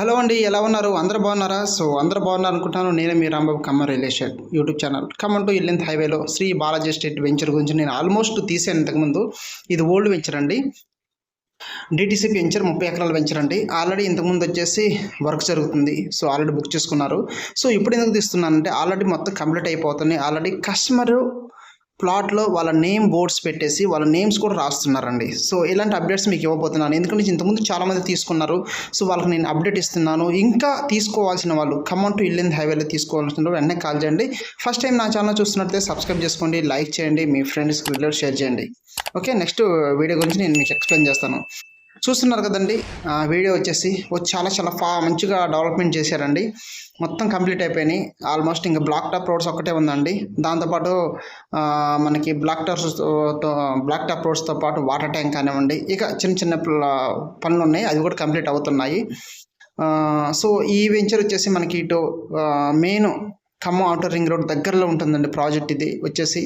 Hello అండి ఎలా ఉన్నారు? అందరూ బాగున్నారా? సో అందరూ బాగున్నారు అనుకుంటాను నేను మీ Rambabu Kamma real estate YouTube channel. Khammam to Yellandu హైవేలో శ్రీ బాలాజీ ఎస్టేట్ వెంచర్ గురించి నేను ఆల్మోస్ట్ తీసాను ఇంతకుముందు. ఇది ఓల్డ్ వెంచర్ అండి. డిటీసీ వెంచర్ ముప్పై ఎకరాలు వెంచర్ అండి. ఆల్రెడీ ఇంతకుముందు వచ్చేసి వర్క్ జరుగుతుంది. సో ఆల్రెడీ బుక్ చేసుకున్నారు. సో ఇప్పుడు ఎందుకు తీస్తున్నానంటే ఆల్రెడీ మొత్తం కంప్లీట్ అయిపోతుంది. ఆల్రెడీ కస్టమరు ప్లాట్లో వాళ్ళ నేమ్ బోర్డ్స్ పెట్టేసి వాళ్ళ నేమ్స్ కూడా రాస్తున్నారండి. సో ఇలాంటి అప్డేట్స్ మీకు ఇవ్వబోతున్నాను. ఎందుకంటే ఇంతకుముందు చాలామంది తీసుకున్నారు. సో వాళ్ళకి నేను అప్డేట్ ఇస్తున్నాను. ఇంకా తీసుకోవాల్సిన వాళ్ళు ఖమ్మం టు ఇల్లింది హైవేలో తీసుకోవాల్సిన వెంటనే కాల్ చేయండి. ఫస్ట్ టైం నా ఛానల్ చూస్తున్నట్లయితే సబ్స్క్రైబ్ చేసుకోండి లైక్ చేయండి మీ ఫ్రెండ్స్కి రిలేట్ షేర్ చేయండి. ఓకే నెక్స్ట్ వీడియో గురించి నేను మీకు ఎక్స్ప్లెయిన్ చేస్తాను. చూస్తున్నారు కదండి వీడియో వచ్చేసి చాలా చాలా ఫా మంచిగా డెవలప్మెంట్ చేశారండి. మొత్తం కంప్లీట్ అయిపోయినాయి. ఆల్మోస్ట్ ఇంకా బ్లాక్ టాప్ రోడ్స్ ఒక్కటే ఉందండి. దాంతోపాటు మనకి బ్లాక్ టాప్స్ బ్లాక్ టాప్ రోడ్స్తో పాటు వాటర్ ట్యాంక్ కానివ్వండి ఇక చిన్న చిన్న పనులు ఉన్నాయి అవి కూడా కంప్లీట్ అవుతున్నాయి. సో ఈ వెంచర్ వచ్చేసి మనకి ఇటు main Khammam outer ring road దగ్గరలో ఉంటుందండి ప్రాజెక్ట్ ఇది వచ్చేసి.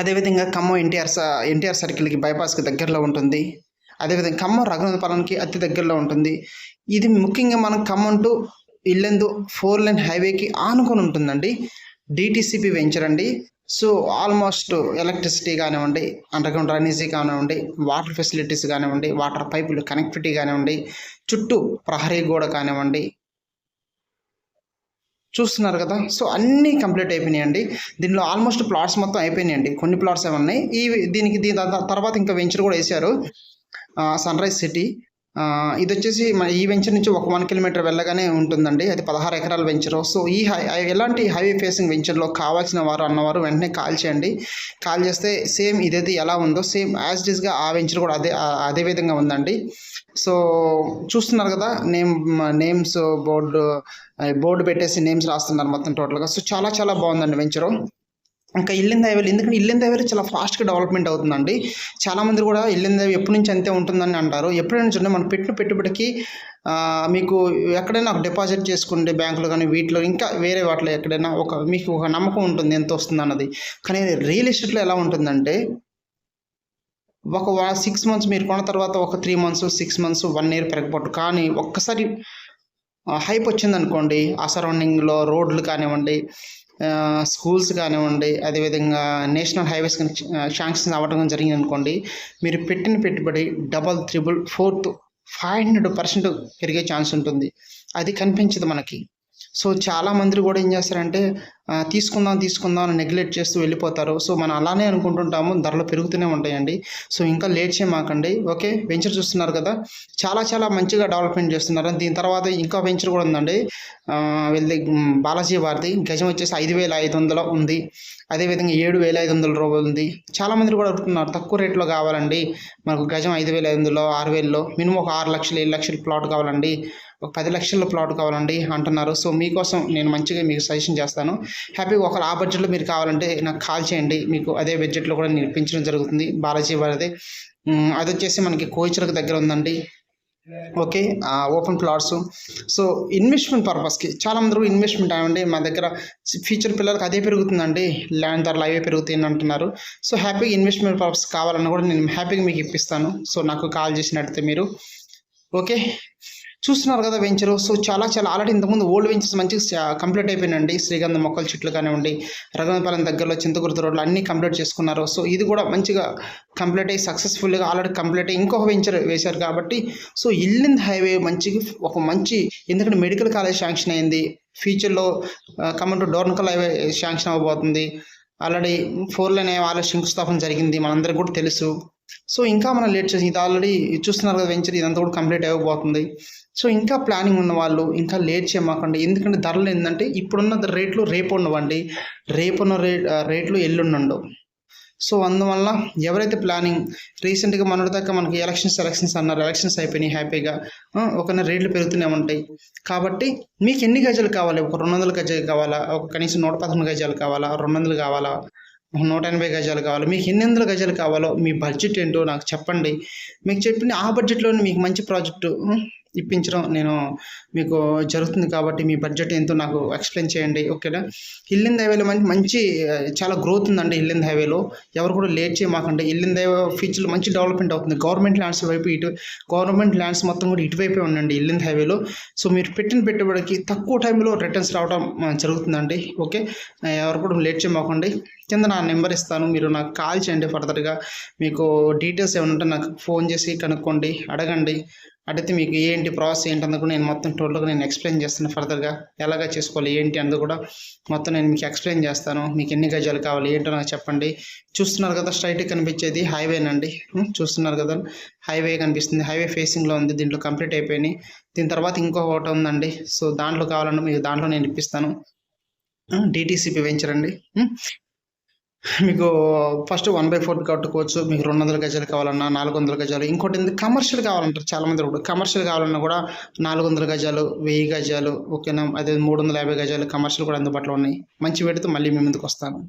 అదేవిధంగా ఖమ్మం ఎన్టీఆర్ ఎన్టీఆర్ సర్కిల్కి బైపాస్కి దగ్గరలో ఉంటుంది. అదేవిధంగా ఖమ్మం రఘునాథపాలెంకి అతి దగ్గరలో ఉంటుంది. ఇది ముఖ్యంగా మనం Khammam to Yellandu four line హైవేకి ఆనుకొని ఉంటుందండి. డిటిసిపి వెంచర్ అండి. సో ఆల్మోస్ట్ ఎలక్ట్రిసిటీ కానివ్వండి అండర్గ్రౌండ్ డ్రైనేజీ కానివ్వండి వాటర్ ఫెసిలిటీస్ కానివ్వండి వాటర్ పైపులు కనెక్టివిటీ కానివ్వండి చుట్టూ ప్రహరీ గోడ కానివ్వండి. చూస్తున్నారు కదా? సో అన్నీ కంప్లీట్ అయిపోయినాయండి. దీనిలో ఆల్మోస్ట్ ప్లాట్స్ మొత్తం అయిపోయినాయండి. కొన్ని ప్లాట్స్ ఏమన్నాయి? ఈ దీనికి దీని తర్వాత ఇంకా వెంచర్ కూడా వేశారు. సన్ రైజ్ సిటీ ఇది వచ్చేసి మన ఈ వెంచర్ నుంచి ఒక వన్ కిలోమీటర్ వెళ్ళగానే ఉంటుందండి. అది పదహారు ఎకరాల వెంచర్ సో ఈ హై ఎలాంటి హైవే ఫేసింగ్ వెంచర్లో కావాల్సిన వారు అన్నవారు వెంటనే కాల్ చేయండి. కాల్ చేస్తే సేమ్ ఇదైతే ఎలా ఉందో సేమ్ యాజ్ డిస్గా ఆ వెంచర్ కూడా అదే అదే విధంగా ఉందండి. సో చూస్తున్నారు కదా నేమ్ నేమ్స్ బోర్డు బోర్డు పెట్టేసి నేమ్స్ రాస్తున్నారు మొత్తం టోటల్గా సో చాలా చాలా బాగుందండి వెంచరు ఇంకా ఇల్లింద హైవేలు ఎందుకంటే ఇల్లింద హైవేలు చాలా ఫాస్ట్గా డెవలప్మెంట్ అవుతుందండి. చాలామంది కూడా ఇల్లింద హైవే ఎప్పటి నుంచి అంతే ఉంటుందని అంటారు. ఎప్పుడైనా చూడండి మనం పెట్టిన పెట్టుబడికి మీకు ఎక్కడైనా ఒక డిపాజిట్ చేసుకుంటే బ్యాంకులు కానీ వీటిలో ఇంకా వేరే వాటిలో ఎక్కడైనా ఒక మీకు ఒక నమ్మకం ఉంటుంది ఎంత వస్తుంది అన్నది. కానీ రియల్ ఎస్టేట్లో ఎలా ఉంటుందంటే ఒక సిక్స్ మంత్స్ మీరు కొన్న తర్వాత ఒక three months six months one year పెరగపోటు కానీ ఒక్కసారి హైప్ వచ్చిందనుకోండి ఆ సరౌండింగ్లో రోడ్లు కానివ్వండి స్కూల్స్ కానివ్వండి అదేవిధంగా నేషనల్ హైవేస్ కానీ శాంక్షన్ అవ్వడం జరిగింది అనుకోండి మీరు పెట్టిన పెట్టుబడి double triple fourth five hundred percent పెరిగే ఛాన్స్ ఉంటుంది. అది కనిపించదు మనకి. సో చాలా మంది కూడా ఏం చేస్తారంటే తీసుకుందాం తీసుకుందాం అని నెగ్లెక్ట్ చేస్తూ వెళ్ళిపోతారు. సో మనం అలానే అనుకుంటుంటాము ధరలు పెరుగుతూనే ఉంటాయండి. సో ఇంకా లేట్ చేయమాకండి ఓకే వెంచర్ చూస్తున్నారు కదా చాలా చాలా మంచిగా డెవలప్మెంట్ చేస్తున్నారు. దీని తర్వాత ఇంకా వెంచర్ కూడా ఉందండి. వెళ్ళి బాలాజీ వారిది గజం వచ్చేసి ఐదు వేల ఐదు వందల ఉంది. అదేవిధంగా ఏడు వేల ఐదు వందల రూపాయలు ఉంది. చాలా మంది కూడా అడుగుతున్నారు తక్కువ రేట్లో కావాలండి. మనకు గజం ఐదు వేల ఐదు వందలు ఆరు వేలలో మినిమం ఒక ఆరు లక్షలు ఏడు లక్షల ప్లాట్ కావాలండి. ఒక పది లక్షల ప్లాట్ కావాలండి అంటున్నారు. సో మీకోసం నేను మంచిగా మీకు సజెషన్ చేస్తాను. హ్యాపీగా ఒక ఆ బడ్జెట్లో మీరు కావాలంటే నాకు కాల్ చేయండి. మీకు అదే బడ్జెట్లో కూడా నేను జరుగుతుంది. బాలాజీ వారిది. అది వచ్చేసి మనకి కోయిచలకు దగ్గర ఉందండి. Okay open plots so investment పర్పస్కి చాలామంది ఇన్వెస్ట్మెంట్ అవ్వండి మా దగ్గర ఫ్యూచర్ పిల్లలకి అదే పెరుగుతుందండి. ల్యాండ్ ధరలు అవే పెరుగుతాయి అంటున్నారు. సో హ్యాపీగా ఇన్వెస్ట్మెంట్ పర్పస్ కావాలన్నా కూడా నేను హ్యాపీగా మీకు ఇప్పిస్తాను. సో నాకు కాల్ చేసినట్టయితే మీరు. ఓకే చూస్తున్నారు కదా వెంచరు. సో చాలా చాలా ఆల్రెడీ ఇంతకుముందు ఓల్డ్ వెంచర్స్ మంచిగా కంప్లీట్ అయిపోయినండి శ్రీగంధ మొక్కల చెట్లు కానివ్వండి రఘునాథపాలెం దగ్గరలో చింతకుర్తి రోడ్లు అన్నీ కంప్లీట్ చేసుకున్నారు. సో ఇది కూడా మంచిగా కంప్లీట్ అయ్యి సక్సెస్ఫుల్గా ఆల్రెడీ కంప్లీట్ అయ్యి ఇంకొక వెంచర్ వేశారు కాబట్టి సో ఇల్లింద్ హైవే మంచిగా ఒక మంచి ఎందుకంటే మెడికల్ కాలేజ్ శాంక్షన్ అయింది. ఫ్యూచర్లో కమెంట్ డోర్నకల్ హైవే శాంక్షన్ అవ్వబోతుంది. ఆల్రెడీ ఫోర్ లైన్ ఆల్రెడీ శంకుస్థాపన జరిగింది. మనందరికీ కూడా తెలుసు. సో ఇంకా మనం లేట్ చేసి ఇది ఆల్రెడీ చూస్తున్నారు కదా వెంచర్ ఇదంతా కూడా కంప్లీట్ అయిపోతుంది. సో ఇంకా ప్లానింగ్ ఉన్న వాళ్ళు ఇంకా లేట్ చేయమాకండి. ఎందుకంటే ధరలు ఏంటంటే ఇప్పుడున్న రేట్లు రేపు ఉండవండి. రేపున్న రే రేట్లు ఎల్లుండవు సో అందువల్ల ఎవరైతే ప్లానింగ్ రీసెంట్గా మొన్నటి దాకా మనకి ఎలక్షన్స్ ఎలక్షన్స్ అన్నారు. ఎలక్షన్స్ అయిపోయినాయి హ్యాపీగా. ఆ, ఒక రేట్లు పెరుగుతూనే ఉంటాయి. కాబట్టి మీకు ఎన్ని గజాలు కావాలి? ఒక రెండు వందల గజాలు కావాలా? ఒక కనీసం నూట పదకొండు గజాలు కావాలా? రెండు వందలు కావాలా? నూట ఎనభై గజాలు కావాలో మీకు ఎన్ని వందల గజాలు కావాలో మీ బడ్జెట్ ఏంటో నాకు చెప్పండి. మీకు చెప్పిన ఆ బడ్జెట్లోనే మీకు మంచి ప్రాజెక్టు ఇప్పించడం నేను మీకు జరుగుతుంది కాబట్టి మీ బడ్జెట్ ఎంతో నాకు ఎక్స్ప్లెయిన్ చేయండి ఓకేనా ఇల్లింద్ హైవేలో మంచి మంచి చాలా గ్రోత్ ఉందండి ఇల్లింద్ హైవేలో ఎవరు కూడా లేట్ చేయమాకండి. ఇల్లింద్ హైవే ఫ్యూచర్లో మంచి డెవలప్మెంట్ అవుతుంది. గవర్నమెంట్ ల్యాండ్స్ వైపు ఇటు గవర్నమెంట్ ల్యాండ్స్ మొత్తం కూడా ఇటువైపే ఉండండి ఇల్లింద్ హైవేలో సో మీరు పెట్టిన పెట్టుబడికి తక్కువ టైంలో రిటర్న్స్ రావడం జరుగుతుందండి ఓకే ఎవరు కూడా లేట్ చేయమాకండి. కింద నా నెంబర్ ఇస్తాను. మీరు నాకు కాల్ చేయండి ఫర్దర్గా మీకు డీటెయిల్స్ ఏమైనా ఉంటే నాకు ఫోన్ చేసి కనుక్కోండి అడగండి. అడిగితే మీకు ఏంటి ప్రాసెస్ ఏంటి అందుకు నేను మొత్తం టోటల్గా నేను ఎక్స్ప్లెయిన్ చేస్తాను ఫర్దర్గా. ఎలాగా చేసుకోవాలి ఏంటి అందు కూడా మొత్తం నేను మీకు ఎక్స్ప్లెయిన్ చేస్తాను. మీకు ఎన్ని గజాలు కావాలి ఏంటో నాకు చెప్పండి. చూస్తున్నారు కదా స్ట్రైట్ కనిపించేది హైవేనండి చూస్తున్నారు కదా హైవే కనిపిస్తుంది. హైవే ఫేసింగ్లో ఉంది దీంట్లో కంప్లీట్ అయిపోయినాయి. దీని తర్వాత ఇంకో ఒకటి ఉందండి. సో దాంట్లో కావాలంటే మీకు దాంట్లో నేను ఇప్పిస్తాను. డిటీసీపీ వెంచర్ అండి. మీకు ఫస్ట్ వన్ బై ఫోర్ కట్టుకోవచ్చు. మీకు రెండు వందల గజాలు కావాలన్నా నాలుగు వందల గజాలు. ఇంకోటి ఏంది? కమర్షియల్ కావాలంటారు చాలా మంది కూడా కమర్షియల్ కావాలన్నా కూడా నాలుగు వందల గజాలు వెయ్యి గజాలు ఓకేనా? అదే మూడు వందల యాభై గజాలు కమర్షియల్ కూడా అందుబాటులో ఉన్నాయి. మంచి పెడితే మళ్ళీ మీ ముందుకు వస్తాను.